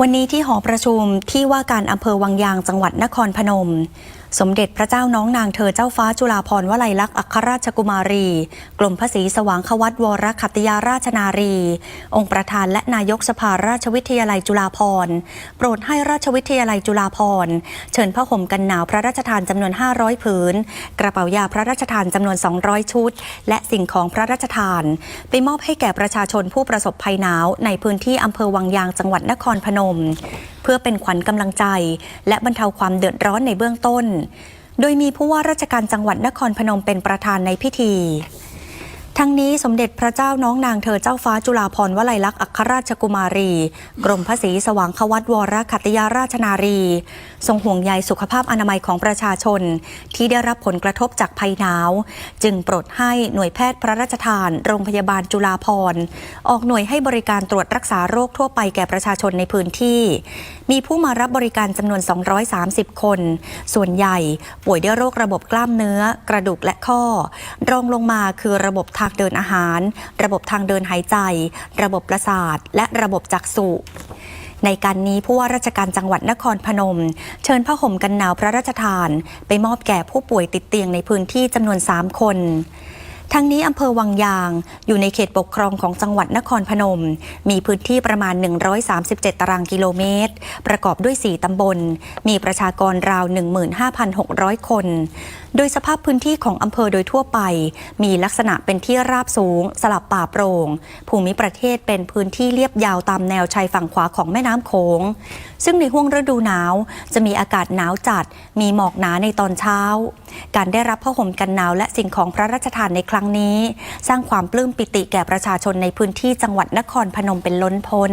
วันนี้ที่หอประชุมที่ว่าการอำเภอวังยางจังหวัดนครพนม สมเด็จพระเจ้าน้องนางเธอเจ้าฟ้าจุฬาภรณ์วลัยลักษณ์อัครราชกุมารีกรมพระศรีสว่างควัตวรคัตยาราชนารี องค์ประธานและนายกสภาราชวิทยาลัยจุฬาภรณ์โปรดให้ราชวิทยาลัยจุฬาภรณ์เชิญผ้าห่มกันหนาวพระราชทานจำนวน 500 ผืน กระเป๋ายาพระราชทานจำนวน 200 ชุด และสิ่งของพระราชทาน ไปมอบให้แก่ประชาชนผู้ประสบภัยหนาวในพื้นที่อำเภอวังยางจังหวัดนครพนม เพื่อเป็นขวัญกำลังใจ และบรรเทาความเดือดร้อนในเบื้องต้นโดยมีผู้ว่าราชการจังหวัดนครพนมเป็นประธานในพิธี ทั้งนี้สมเด็จพระเจ้าน้องนางเธอเจ้าฟ้าจุฬาภรณ์วลัยลักษณ์อัครราชกุมารี กรมพระศรีสว่างควัตวรคัตยาราชนารี ทรงห่วงใยสุขภาพอนามัยของประชาชน ที่ได้รับผลกระทบจากภัยหนาว จึงโปรดให้หน่วยแพทย์พระราชทาน โรงพยาบาลจุฬาภรณ์ ออกหน่วยให้บริการตรวจรักษาโรคทั่วไปแก่ประชาชนในพื้นที่ มีผู้มารับบริการจำนวน 230 คน ส่วนใหญ่ป่วยด้วยโรคระบบกล้ามเนื้อ กระดูกและข้อ รองลงมาคือระบบทางเดินอาหาร ระบบทางเดินหายใจ ระบบประสาท และระบบจักษุในการนี้ผู้ว่าราชการจังหวัดนครพนม เชิญผ้าห่มกันหนาวพระราชทาน ไปมอบแก่ผู้ป่วยติดเตียงในพื้นที่จำนวน 3 คน ทั้งนี้อำเภอวังยาง อยู่ในเขตปกครองของจังหวัดนครพนม มีพื้นที่ประมาณ 137 ตารางกิโลเมตร ประกอบด้วย 4 ตำบล มีประชากรราว 15,600 คน โดยสภาพพื้นที่ของอำเภอโดยทั่วไป มีลักษณะเป็นที่ราบสูง สลับป่าโปร่ง ภูมิประเทศเป็นพื้นที่เรียบยาวตามแนวชายฝั่งขวาของแม่น้ำโขง ซึ่งในห่วงฤดูหนาว จะมีอากาศหนาวจัด มีหมอกหนาในตอนเช้า การได้รับผ้าห่มกันหนาวและสิ่งของพระราชทานในครั้งนี้ สร้างความปลื้มปิติแก่ประชาชนในพื้นที่จังหวัดนครพนมเป็นล้นพ้น